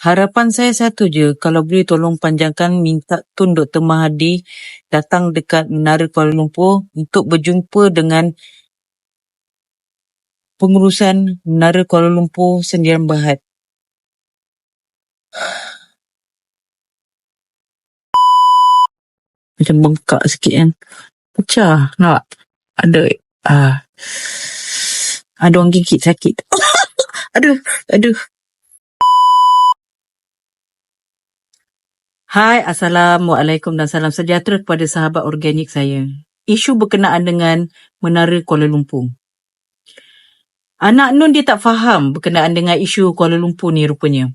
Harapan saya satu je, kalau boleh tolong panjangkan minta Tun Dr. Mahathir datang dekat Menara Kuala Lumpur untuk berjumpa dengan pengurusan Menara Kuala Lumpur Sdn Bhd. Macam bengkak sikit kan. Pecah nak. Ada ah ada orang gigit sakit. aduh, aduh. Hai, Assalamualaikum dan salam sejahtera kepada sahabat organik saya. Isu berkenaan dengan Menara Kuala Lumpur. Anak Nun dia tak faham berkenaan dengan isu Kuala Lumpur ni rupanya.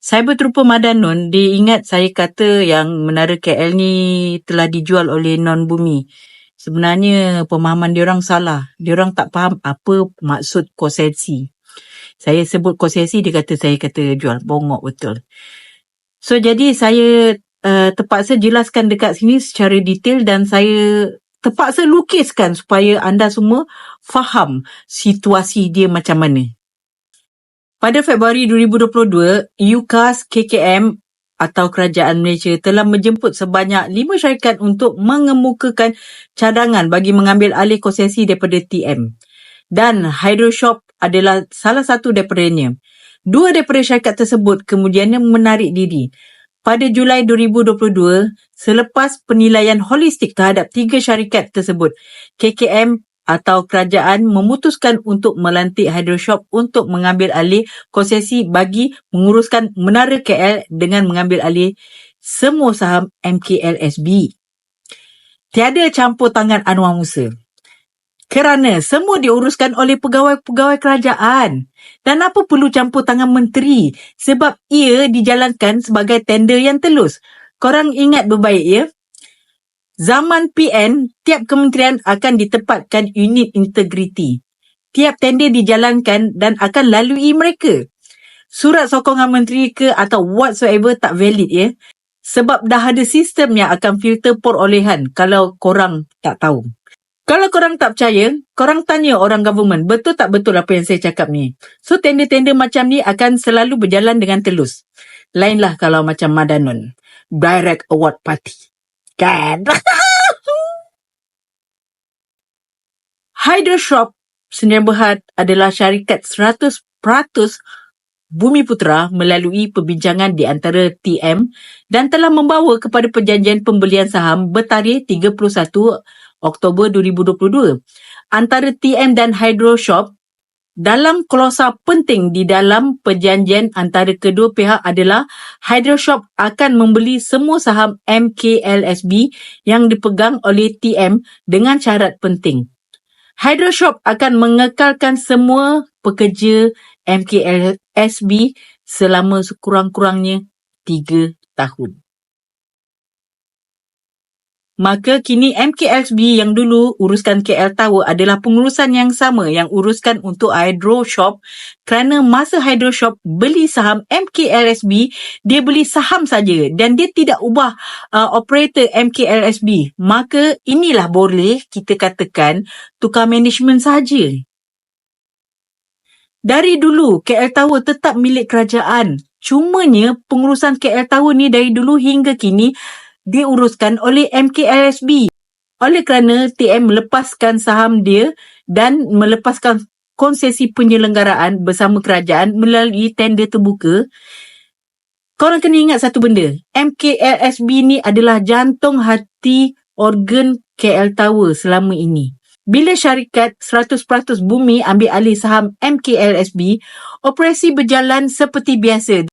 Saya berterupa Madan Nun, dia ingat saya kata yang Menara KL ni telah dijual oleh non-bumi. Sebenarnya pemahaman dia orang salah. Dia orang tak faham apa maksud konsesi. Saya sebut konsesi, dia kata saya kata jual. Bongok betul. So jadi saya uh, terpaksa jelaskan dekat sini secara detail dan saya terpaksa lukiskan supaya anda semua faham situasi dia macam mana. Pada Februari 2022, UCAS KKM atau Kerajaan Malaysia telah menjemput sebanyak lima syarikat untuk mengemukakan cadangan bagi mengambil alih konsesi daripada TM. Dan Hydroshop adalah salah satu daripadanya. Dua daripada syarikat tersebut kemudiannya menarik diri. Pada Julai 2022, selepas penilaian holistik terhadap tiga syarikat tersebut, KKM atau kerajaan memutuskan untuk melantik Hydroshop untuk mengambil alih konsesi bagi menguruskan Menara KL dengan mengambil alih semua saham MKLSB. Tiada campur tangan Anwar Musa kerana semua diuruskan oleh pegawai-pegawai kerajaan. Dan apa perlu campur tangan menteri sebab ia dijalankan sebagai tender yang telus. Korang ingat berbaik ya? Zaman PN, tiap kementerian akan ditempatkan unit integriti. Tiap tender dijalankan dan akan lalui mereka. Surat sokongan menteri ke atau whatsoever tak valid ya. Sebab dah ada sistem yang akan filter perolehan kalau korang tak tahu. Kalau korang tak percaya, korang tanya orang government, betul tak betul apa yang saya cakap ni? So, tender-tender macam ni akan selalu berjalan dengan telus. Lainlah kalau macam Madanon. Direct Award Party. Kan? Hydro Shop Sdn Berhad adalah syarikat 100% Bumi Putra melalui perbincangan di antara TM dan telah membawa kepada perjanjian pembelian saham bertarikh 31 Oktober 2022 antara TM dan Hydro Shop dalam klausa penting di dalam perjanjian antara kedua pihak adalah Hydro Shop akan membeli semua saham MKLSB yang dipegang oleh TM dengan syarat penting. Hydro Shop akan mengekalkan semua pekerja MKLSB selama sekurang-kurangnya 3 tahun. Maka kini MKXB yang dulu uruskan KL Tower adalah pengurusan yang sama yang uruskan untuk Hydro Shop kerana masa Hydro Shop beli saham MKLSB, dia beli saham saja dan dia tidak ubah uh, operator MKLSB. Maka inilah boleh kita katakan tukar management saja. Dari dulu KL Tower tetap milik kerajaan. Cumanya pengurusan KL Tower ni dari dulu hingga kini diuruskan oleh MKLSB. Oleh kerana TM melepaskan saham dia dan melepaskan konsesi penyelenggaraan bersama kerajaan melalui tender terbuka, korang kena ingat satu benda. MKLSB ni adalah jantung hati organ KL Tower selama ini. Bila syarikat 100% bumi ambil alih saham MKLSB, operasi berjalan seperti biasa.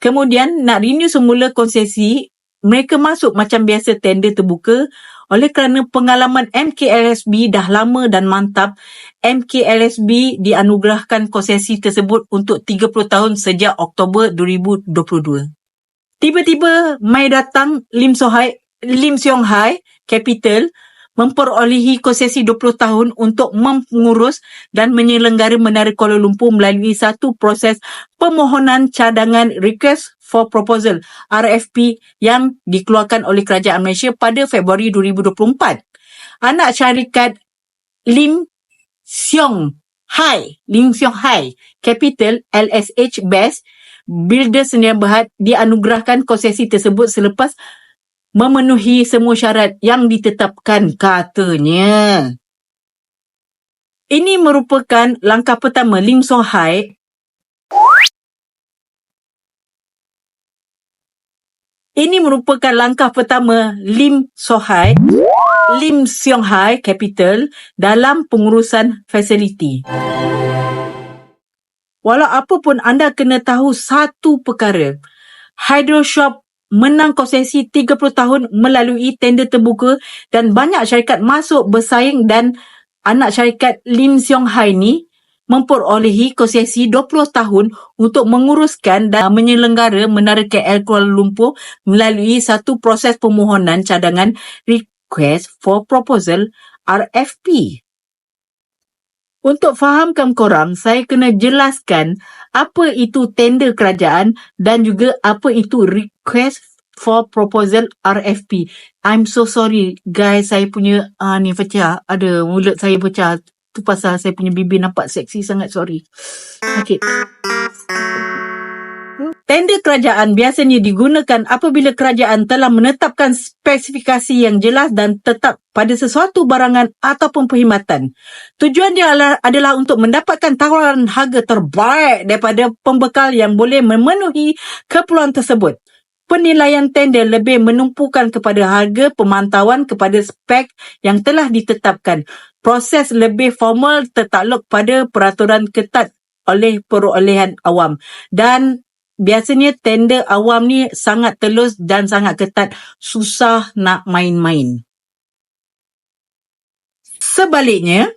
Kemudian nak renew semula konsesi mereka masuk macam biasa tender terbuka oleh kerana pengalaman MKLSB dah lama dan mantap. MKLSB dianugerahkan konsesi tersebut untuk 30 tahun sejak Oktober 2022 tiba-tiba mai datang Lim Sohai Lim Siong Hai Capital memperolehi konsesi 20 tahun untuk mengurus dan menyelenggara Menara Kuala Lumpur melalui satu proses permohonan cadangan Request for Proposal RFP yang dikeluarkan oleh Kerajaan Malaysia pada Februari 2024. Anak syarikat Lim Siong Hai, Lim Siong Hai Capital LSH Best Builder Sdn Berhad dianugerahkan konsesi tersebut selepas memenuhi semua syarat yang ditetapkan katanya. Ini merupakan langkah pertama Lim Song Hai Ini merupakan langkah pertama Lim Sohai, Lim Siong Hai Capital dalam pengurusan fasiliti. Walau apa pun anda kena tahu satu perkara. Hydroshop menang konsesi 30 tahun melalui tender terbuka dan banyak syarikat masuk bersaing dan anak syarikat Lim Siong Hai ni memperolehi konsesi 20 tahun untuk menguruskan dan menyelenggara Menara KL Kuala Lumpur melalui satu proses permohonan cadangan Request for Proposal RFP. Untuk fahamkan korang, saya kena jelaskan apa itu tender kerajaan dan juga apa itu Request for Proposal RFP. I'm so sorry guys, saya punya uh, ni pecah. Ada mulut saya pecah. Tu pasal saya punya bibir nampak seksi sangat, sorry. Sakit. Tender kerajaan biasanya digunakan apabila kerajaan telah menetapkan spesifikasi yang jelas dan tetap pada sesuatu barangan ataupun perkhidmatan. Tujuan dia adalah untuk mendapatkan tawaran harga terbaik daripada pembekal yang boleh memenuhi keperluan tersebut penilaian tender lebih menumpukan kepada harga pemantauan kepada spek yang telah ditetapkan. Proses lebih formal tertakluk pada peraturan ketat oleh perolehan awam. Dan biasanya tender awam ni sangat telus dan sangat ketat. Susah nak main-main. Sebaliknya,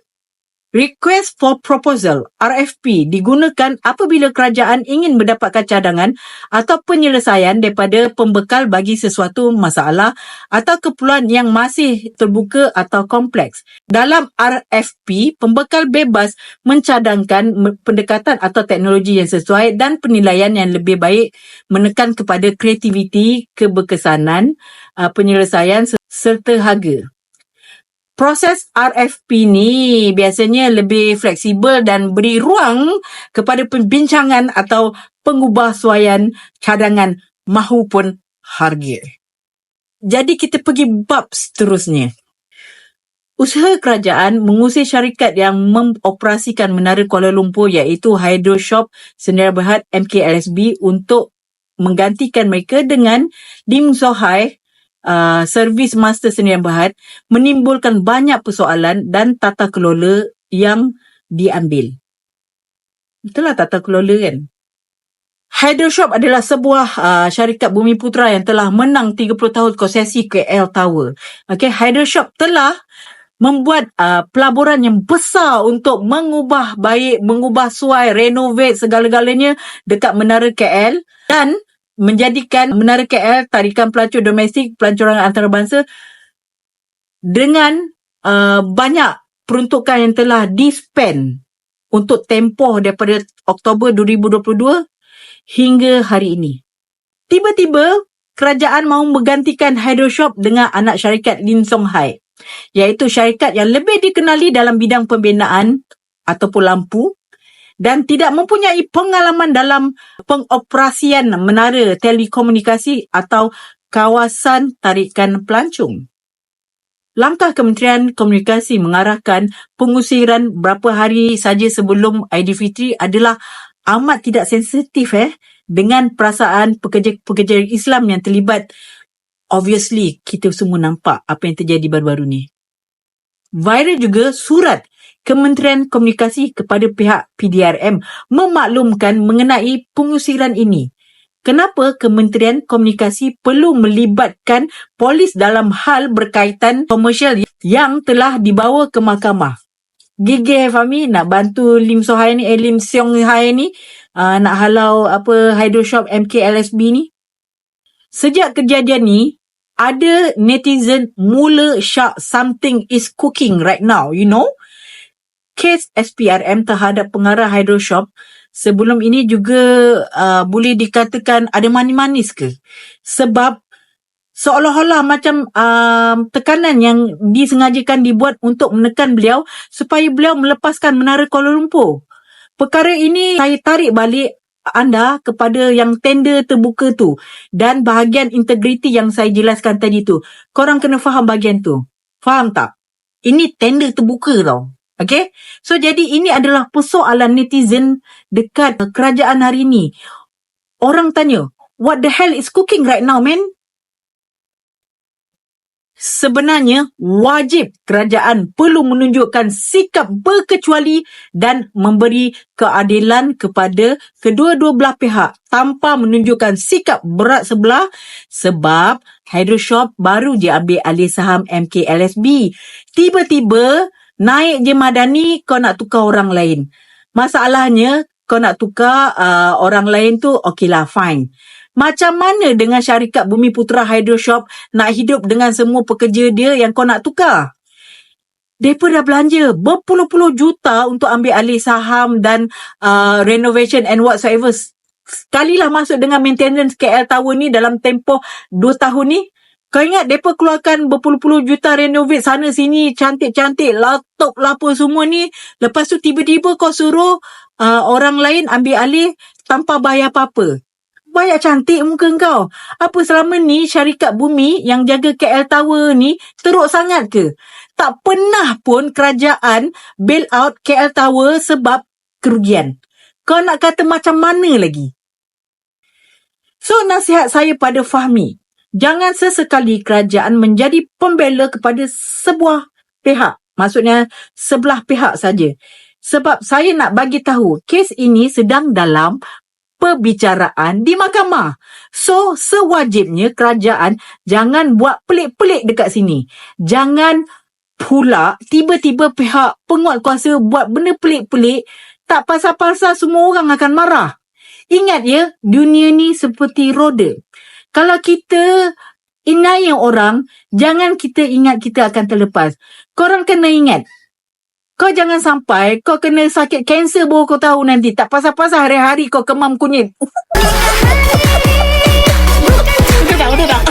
Request for Proposal RFP digunakan apabila kerajaan ingin mendapatkan cadangan atau penyelesaian daripada pembekal bagi sesuatu masalah atau keperluan yang masih terbuka atau kompleks. Dalam RFP, pembekal bebas mencadangkan pendekatan atau teknologi yang sesuai dan penilaian yang lebih baik menekan kepada kreativiti, keberkesanan, uh, penyelesaian serta harga proses RFP ni biasanya lebih fleksibel dan beri ruang kepada pembincangan atau pengubahsuaian cadangan mahupun harga. Jadi kita pergi bab seterusnya. Usaha kerajaan mengusir syarikat yang mengoperasikan Menara Kuala Lumpur iaitu Hydro Shop Sendirian Berhad MKLSB untuk menggantikan mereka dengan Dim Sohai uh, servis master sendirian berhad menimbulkan banyak persoalan dan tata kelola yang diambil. Itulah tata kelola kan. Hydroshop adalah sebuah uh, syarikat bumi putra yang telah menang 30 tahun konsesi KL Tower. Okay, Hydroshop telah membuat uh, pelaburan yang besar untuk mengubah baik, mengubah suai, renovate segala-galanya dekat menara KL dan menjadikan Menara KL tarikan pelancong domestik pelancongan antarabangsa dengan uh, banyak peruntukan yang telah dispend untuk tempoh daripada Oktober 2022 hingga hari ini. Tiba-tiba, kerajaan mahu menggantikan Hydroshop dengan anak syarikat Lim Song Hai, iaitu syarikat yang lebih dikenali dalam bidang pembinaan ataupun lampu dan tidak mempunyai pengalaman dalam pengoperasian menara telekomunikasi atau kawasan tarikan pelancong. Langkah Kementerian Komunikasi mengarahkan pengusiran berapa hari saja sebelum Aidilfitri adalah amat tidak sensitif eh dengan perasaan pekerja-pekerja Islam yang terlibat. Obviously, kita semua nampak apa yang terjadi baru-baru ni. Viral juga surat Kementerian Komunikasi kepada pihak PDRM memaklumkan mengenai pengusiran ini. Kenapa Kementerian Komunikasi perlu melibatkan polis dalam hal berkaitan komersial yang telah dibawa ke mahkamah? Gigi Fahmi nak bantu Lim Sohai ni, eh, Lim Siong Hai ni uh, nak halau apa Hydroshop MKLSB ni? Sejak kejadian ni, ada netizen mula syak something is cooking right now, you know? Kes SPRM terhadap pengarah Hydroshop sebelum ini juga uh, boleh dikatakan ada manis-manis ke? Sebab seolah-olah macam uh, tekanan yang disengajakan dibuat untuk menekan beliau supaya beliau melepaskan menara Kuala Lumpur. Perkara ini saya tarik balik anda kepada yang tender terbuka tu dan bahagian integriti yang saya jelaskan tadi tu. Korang kena faham bahagian tu. Faham tak? Ini tender terbuka tau. Okay? So, jadi ini adalah persoalan netizen dekat kerajaan hari ni. Orang tanya, what the hell is cooking right now, man? Sebenarnya, wajib kerajaan perlu menunjukkan sikap berkecuali dan memberi keadilan kepada kedua-dua belah pihak tanpa menunjukkan sikap berat sebelah sebab Hydroshop baru je ambil alih saham MKLSB. Tiba-tiba naik je Madani kau nak tukar orang lain. Masalahnya kau nak tukar uh, orang lain tu okeylah fine. Macam mana dengan syarikat Bumi Putra Hydroshop nak hidup dengan semua pekerja dia yang kau nak tukar? Mereka dah belanja berpuluh-puluh juta untuk ambil alih saham dan uh, renovation and whatsoever. Sekalilah masuk dengan maintenance KL Tower ni dalam tempoh 2 tahun ni. Kau ingat mereka keluarkan berpuluh-puluh juta renovate sana sini cantik-cantik laptop apa semua ni. Lepas tu tiba-tiba kau suruh uh, orang lain ambil alih tanpa bayar apa-apa. Banyak cantik muka kau. Apa selama ni syarikat bumi yang jaga KL Tower ni teruk sangat ke? Tak pernah pun kerajaan bail out KL Tower sebab kerugian. Kau nak kata macam mana lagi? So nasihat saya pada Fahmi, jangan sesekali kerajaan menjadi pembela kepada sebuah pihak. Maksudnya sebelah pihak saja. Sebab saya nak bagi tahu kes ini sedang dalam perbicaraan di mahkamah. So, sewajibnya kerajaan jangan buat pelik-pelik dekat sini. Jangan pula tiba-tiba pihak penguat kuasa buat benda pelik-pelik, tak pasal-pasal semua orang akan marah. Ingat ya, dunia ni seperti roda kalau kita inai orang, jangan kita ingat kita akan terlepas. Korang kena ingat. Kau jangan sampai kau kena sakit kanser baru kau tahu nanti. Tak pasal-pasal hari-hari kau kemam kunyit. Betul tak? Betul tak?